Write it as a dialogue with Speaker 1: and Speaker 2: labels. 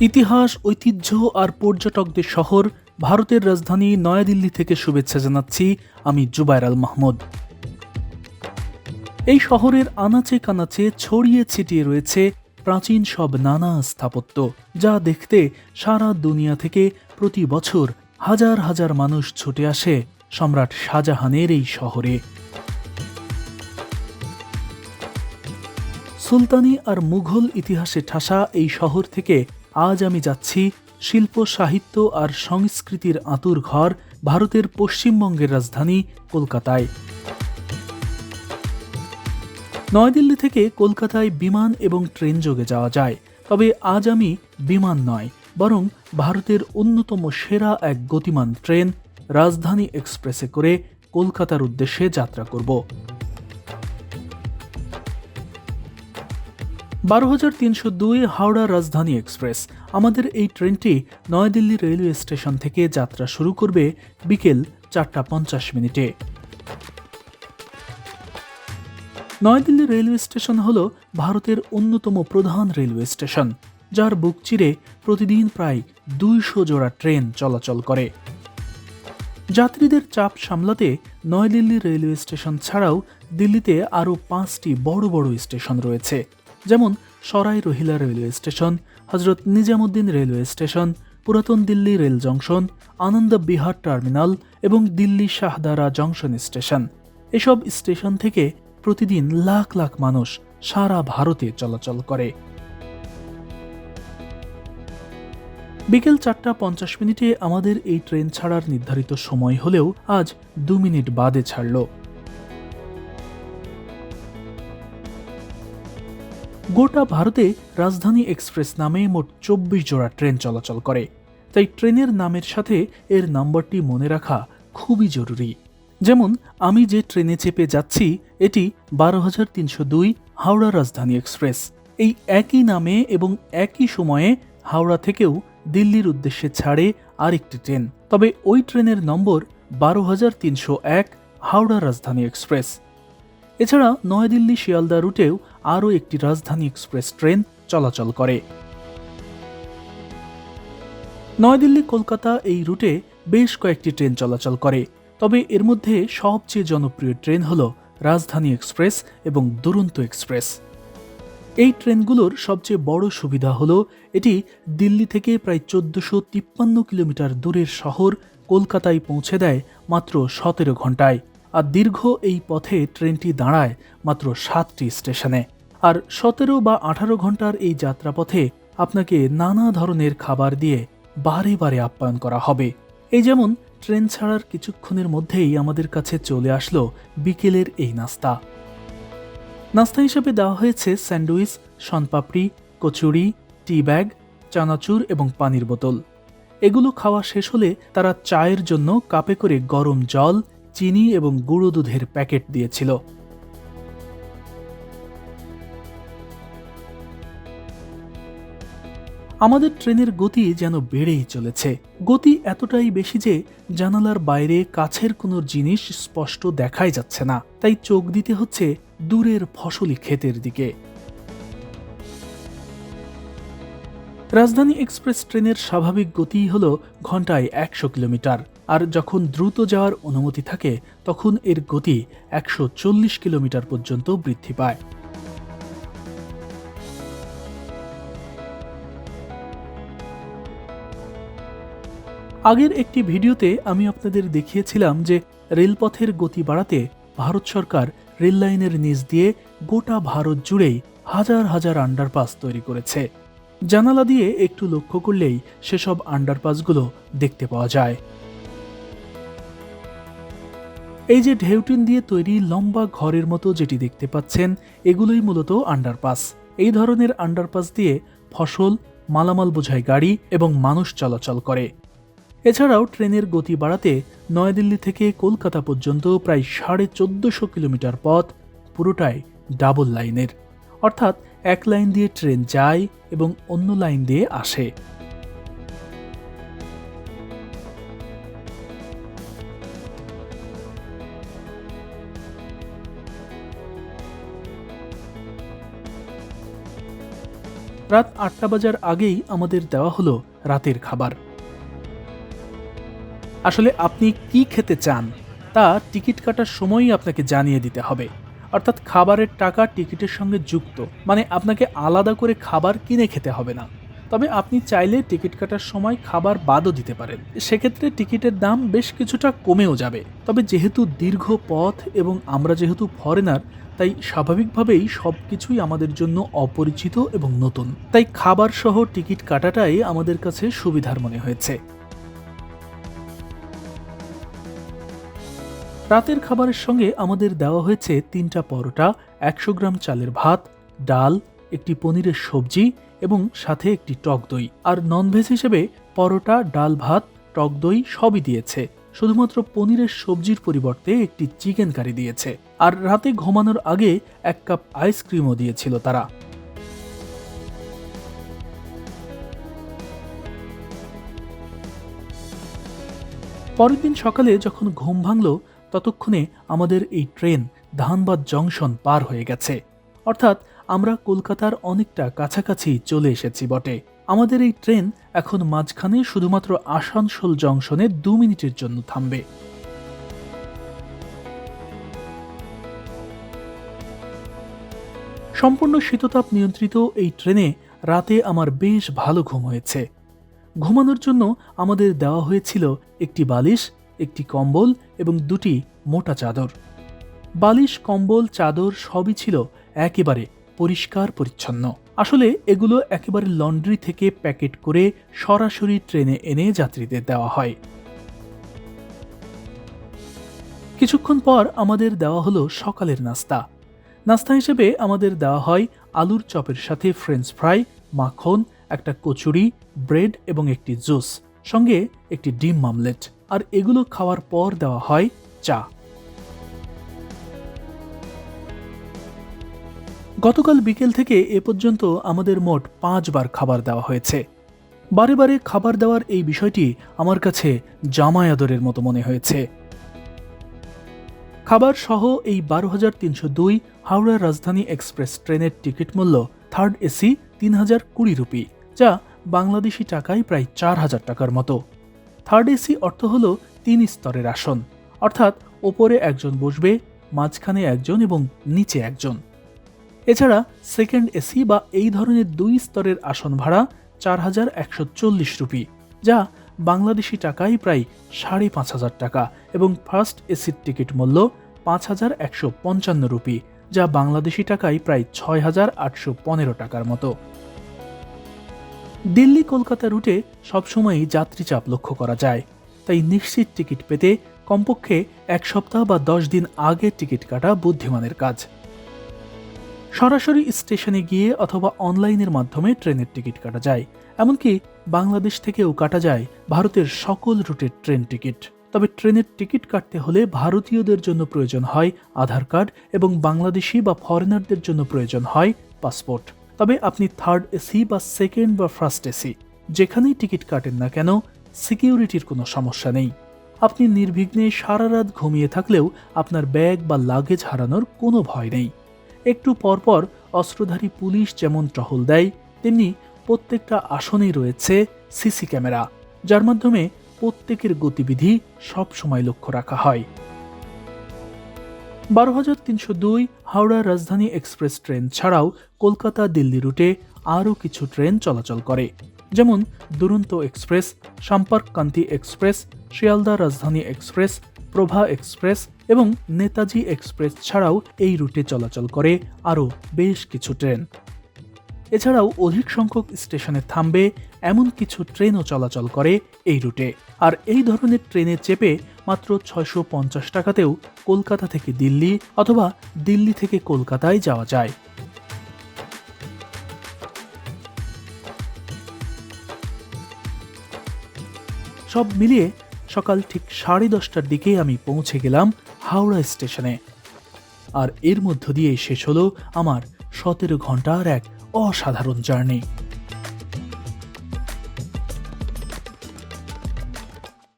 Speaker 1: ইতিহাস, ঐতিহ্য আর পর্যটকদের শহর ভারতের রাজধানী নয়াদিল্লি থেকে শুভেচ্ছা জানাচ্ছি আমি জুবাইর আল মাহমুদ। এই শহরের আনাচে কানাচে ছড়িয়ে ছিটিয়ে রয়েছে প্রাচীন সব নানা স্থাপত্য, যা দেখতে সারা দুনিয়া থেকে প্রতি বছর হাজার হাজার মানুষ ছুটে আসে সম্রাট শাহজাহানের এই শহরে। সুলতানি আর মুঘল ইতিহাসে ঠাসা এই শহর থেকে আজ আমি যাচ্ছি শিল্প, সাহিত্য আর সংস্কৃতির আতুর ঘর ভারতের পশ্চিমবঙ্গের রাজধানী কলকাতায়। নয়াদিল্লি থেকে কলকাতায় বিমান এবং ট্রেন যোগে যাওয়া যায়, তবে আজ আমি বিমান নয়, বরং ভারতের অন্যতম সেরা এক গতিমান ট্রেন রাজধানী এক্সপ্রেসে করে কলকাতার উদ্দেশ্যে যাত্রা করব। বারো হাজার তিনশো দুই হাওড়া রাজধানী এক্সপ্রেস। আমাদের এই ট্রেনটি নয়াদিল্লি রেলওয়ে স্টেশন থেকে যাত্রা শুরু করবে বিকেল চারটা পঞ্চাশ মিনিটে। নয়াদিল্লি রেলওয়ে স্টেশন হল ভারতের অন্যতম প্রধান রেলওয়ে স্টেশন, যার বুক চিরে প্রতিদিন প্রায় দুইশো জোড়া ট্রেন চলাচল করে। যাত্রীদের চাপ সামলাতে নয়াদিল্লি রেলওয়ে স্টেশন ছাড়াও দিল্লিতে আরও পাঁচটি বড় বড় স্টেশন রয়েছে। যেমন সরাই রহিলা railway station, Hazrat Nizamuddin railway station, পুরাতন Delhi rail junction, Anand Vihar terminal এবং দিল্লি শাহদারা জংশন স্টেশন। এসব স্টেশন থেকে প্রতিদিন লাখ লাখ মানুষ সারা ভারতে চলাচল করে। বিকেল চারটা পঞ্চাশ মিনিটে আমাদের এই ট্রেন ছাড়ার নির্ধারিত সময় হলেও আজ দু মিনিট বাদে ছাড়ল। গোটা ভারতে রাজধানী এক্সপ্রেস নামে মোট চব্বিশ জোড়া ট্রেন চলাচল করে। তাই ট্রেনের নামের সাথে এর নাম্বারটি মনে রাখা খুবই জরুরি। যেমন, আমি যে ট্রেনে চেপে যাচ্ছি, এটি বারো হাজার তিনশো দুই হাওড়া রাজধানী এক্সপ্রেস। এই একই নামে এবং একই সময়ে হাওড়া থেকেও দিল্লির উদ্দেশ্যে ছাড়ে আরেকটি ট্রেন। তবে ওই ট্রেনের নম্বর বারো হাজার তিনশো এক হাওড়া রাজধানী এক্সপ্রেস। এছাড়া নয়াদিল্লি শিয়ালদা রুটেও আরও একটি রাজধানী এক্সপ্রেস ট্রেন চলাচল করে। নয়াদিল্লি, কলকাতা এই রুটে বেশ কয়েকটি ট্রেন চলাচল করে, তবে এর মধ্যে সবচেয়ে জনপ্রিয় ট্রেন হল রাজধানী এক্সপ্রেস এবং দুরন্ত এক্সপ্রেস। এই ট্রেনগুলোর সবচেয়ে বড় সুবিধা হল, এটি দিল্লি থেকে প্রায় চোদ্দশো তিপ্পান্ন কিলোমিটার দূরের শহর কলকাতায় পৌঁছে দেয় মাত্র সতেরো ঘন্টায় আর দীর্ঘ এই পথে ট্রেনটি দাঁড়ায় মাত্র সাতটি স্টেশনে। আর সতেরো বা আঠারো ঘণ্টার এই যাত্রাপথে আপনাকে নানা ধরনের খাবার দিয়ে বারে বারে আপ্যায়ন করা হবে। এই যেমন ট্রেন ছাড়ার কিছুক্ষণের মধ্যেই আমাদের কাছে চলে আসলো বিকেলের এই নাস্তা। নাস্তা হিসেবে দেওয়া হয়েছে sandwich, sonpapdi, kachori, tea bag, চানাচুর এবং পানির বোতল। এগুলো খাওয়া শেষ হলে তারা চায়ের জন্য কাপে করে গরম জল, চিনি এবং গুঁড়ো দুধের প্যাকেট দিয়েছিল। আমাদের ট্রেনের গতি যেন বেড়েই চলেছে। গতি এতটাই বেশি যে জানালার বাইরে কাছের কোনো জিনিস স্পষ্ট দেখাই যাচ্ছে না। তাই চোখ দিতে হচ্ছে দূরের ফসলি ক্ষেতের দিকে। রাজধানী এক্সপ্রেস ট্রেনের স্বাভাবিক গতি হল ঘন্টায় একশো কিলোমিটার। আর যখন দ্রুত যাওয়ার অনুমতি থাকে, তখন এর গতি একশো চল্লিশ কিলোমিটার পর্যন্ত বৃদ্ধি পায়। আগের একটি ভিডিওতে আমি আপনাদের দেখিয়েছিলাম যে রেলপথের গতি বাড়াতে ভারত সরকার রেল লাইনের নিচ দিয়ে গোটা ভারত জুড়েই হাজার হাজার আন্ডারপাস তৈরি করেছে। জানালা দিয়ে একটু লক্ষ্য করলেই সেসব আন্ডারপাসগুলো দেখতে পাওয়া যায়। এই যে ঢেউটিন দিয়ে তৈরি লম্বা ঘরের মতো যেটি দেখতে পাচ্ছেন, এগুলোই মূলত আন্ডারপাস এই ধরনের আন্ডারপাস দিয়ে ফসল, মালামাল বোঝাই গাড়ি এবং মানুষ চলাচল করে। এছাড়াও ট্রেনের গতি বাড়াতে নয়াদিল্লি থেকে কলকাতা পর্যন্ত প্রায় সাড়ে চোদ্দশো কিলোমিটার পথ পুরোটাই ডাবল লাইনের অর্থাৎ এক লাইন দিয়ে ট্রেন যায় এবং অন্য লাইন দিয়ে আসে। রাত আটটা বাজার আগেই আমাদের দেওয়া হলো রাতের খাবার। আসলে আপনি কি খেতে চান, তা টিকিট কাটার সময়ই আপনাকে জানিয়ে দিতে হবে। অর্থাৎ খাবারের টাকা টিকিটের সঙ্গে যুক্ত মানে আপনাকে আলাদা করে খাবার কিনে খেতে হবে না। তবে আপনি চাইলে টিকিট কাটার সময় খাবার বাদও দিতে পারেন। সেক্ষেত্রে টিকিটের দাম বেশ কিছুটা কমেও যাবে। তবে যেহেতু দীর্ঘ পথ এবং আমরা যেহেতু ফরেনার, তাই স্বাভাবিকভাবেই সব কিছুই আমাদের জন্য অপরিচিত এবং নতুন। তাই খাবার সহ টিকিট কাটাটাই আমাদের কাছে সুবিধার মনে হয়েছে। রাতের খাবারের সঙ্গে আমাদের দেওয়া হয়েছে তিনটা পরোটা, একশো গ্রাম চালের ভাত, ডাল, একটি পনিরের সবজি এবং সাথে একটি টক দই। আর ননভেজ হিসেবে পরোটা, ডাল, ভাত, টক দই সবই দিয়েছে। শুধুমাত্র পনিরের সবজির পরিবর্তে একটি চিকেন কারি দিয়েছে। আর রাতে ঘুমানোর আগে এক কাপ আইসক্রিমও দিয়েছিল তারা। পরের দিন সকালে যখন ঘুম ভাঙল ততক্ষণে আমাদের এই ট্রেন ধানবাদ জংশন পার হয়ে গেছে। অর্থাৎ আমরা কলকাতার অনেকটা কাছাকাছি চলে এসেছি বটে। আমাদের এই ট্রেন এখন মাঝখানে শুধুমাত্র আসানসোল জংশনে দু মিনিটের জন্য থামবে। সম্পূর্ণ শীততাপ নিয়ন্ত্রিত এই ট্রেনে রাতে আমার বেশ ভালো ঘুম হয়েছে। ঘুমানোর জন্য আমাদের দেওয়া হয়েছিল একটি বালিশ একটি কম্বল এবং দুটি মোটা চাদর। বালিশ, কম্বল, চাদর সবই ছিল একেবারে পরিষ্কার পরিচ্ছন্ন। আসলে এগুলো একেবারে লন্ড্রি থেকে প্যাকেট করে সরাসরি ট্রেনে এনে যাত্রীদের দেওয়া হয়। কিছুক্ষণ পর আমাদের দেওয়া হলো সকালের নাস্তা। নাস্তা হিসেবে আমাদের দেওয়া হয় আলুর চপের সাথে ফ্রেঞ্চ ফ্রাই, মাখন, একটা কচুরি, ব্রেড এবং একটি জুস, সঙ্গে একটি ডিম মামলেট আর এগুলো খাওয়ার পর দেওয়া হয় চা। গতকাল বিকেল থেকে এ পর্যন্ত আমাদের মোট পাঁচবার খাবার দেওয়া হয়েছে। বারে বারে খাবার দেওয়ার এই বিষয়টি আমার কাছে জামায় আদরের মতো মনে হয়েছে। খাবার সহ এই বারো হাজার তিনশো দুই হাওড়া রাজধানী এক্সপ্রেস ট্রেনের টিকিট মূল্য থার্ড এসি তিন হাজার কুড়ি রুপি, যা বাংলাদেশি টাকায় প্রায় চার হাজার টাকার মতো। থার্ড এসি অর্থ হল তিন স্তরের আসন। অর্থাৎ ওপরে একজন বসবে, মাঝখানে একজন এবং নিচে একজন। এছাড়া সেকেন্ড এসি বা এই ধরনের দুই স্তরের আসন ভাড়া চার হাজার একশো চল্লিশ রুপি, যা বাংলাদেশি টাকায় প্রায় সাড়ে পাঁচ হাজার টাকা এবং ফার্স্ট এসির টিকিট মূল্য পাঁচ হাজার একশো পঞ্চান্ন রুপি, যা বাংলাদেশি টাকায় প্রায় ছয় হাজার আটশো পনেরো টাকার মতো। দিল্লি কলকাতা রুটে সবসময়ই যাত্রী চাপ লক্ষ্য করা যায়। তাই নিশ্চিত টিকিট পেতে কমপক্ষে এক সপ্তাহ বা দশ দিন আগে টিকিট কাটা বুদ্ধিমানের কাজ। সরাসরি স্টেশনে গিয়ে অথবা অনলাইনের মাধ্যমে ট্রেনের টিকিট কাটা যায়। এমনকি বাংলাদেশ থেকেও কাটা যায় ভারতের সকল রুটের ট্রেন টিকিট। তবে ট্রেনের টিকিট কাটতে হলে ভারতীয়দের জন্য প্রয়োজন হয় আধার কার্ড এবং বাংলাদেশি বা ফরেনারদের জন্য প্রয়োজন হয় পাসপোর্ট। তবে আপনি থার্ড এসি বা সেকেন্ড বা ফার্স্ট এসি যেখানেই টিকিট কাটেন না কেন সিকিউরিটির কোনো সমস্যা নেই। আপনি নির্বিঘ্নে সারা রাত ঘুমিয়ে থাকলেও আপনার ব্যাগ বা লাগেজ হারানোর কোনো ভয় নেই। একটু পরপর অস্ত্রধারী পুলিশ যেমন টহল দেয়, তেমনি প্রত্যেকটা আসনেই রয়েছে সিসি ক্যামেরা, যার মাধ্যমে প্রত্যেকের গতিবিধি সবসময় লক্ষ্য রাখা হয়। বারো হাজার তিনশো দুই হাওড়া রাজধানী এক্সপ্রেস ট্রেন ছাড়াও কলকাতা দিল্লি রুটে আরও কিছু ট্রেন চলাচল করে। যেমন দুরন্ত এক্সপ্রেস, সম্পর্ক কান্তি এক্সপ্রেস, শিয়ালদা রাজধানী এক্সপ্রেস, প্রভা এক্সপ্রেস এবং নেতাজি এক্সপ্রেস ছাড়াও এই রুটে চলাচল করে আরও বেশ কিছু ট্রেন। এছাড়াও অধিক সংখ্যক স্টেশনে থামবে এমন কিছু ট্রেনও চলাচল করে এই রুটে। আর এই ধরনের ট্রেনে চেপে মাত্র ছয়শো পঞ্চাশ টাকাতেও কলকাতা থেকে দিল্লি অথবা দিল্লি থেকে কলকাতায় যাওয়া যায়। সব মিলিয়ে সকাল ঠিক সাড়ে দশটার দিকে আমি পৌঁছে গেলাম হাওড়া স্টেশনে। আর এর মধ্য দিয়ে শেষ হলো আমার সতেরো ঘণ্টার এক অসাধারণ জার্নি।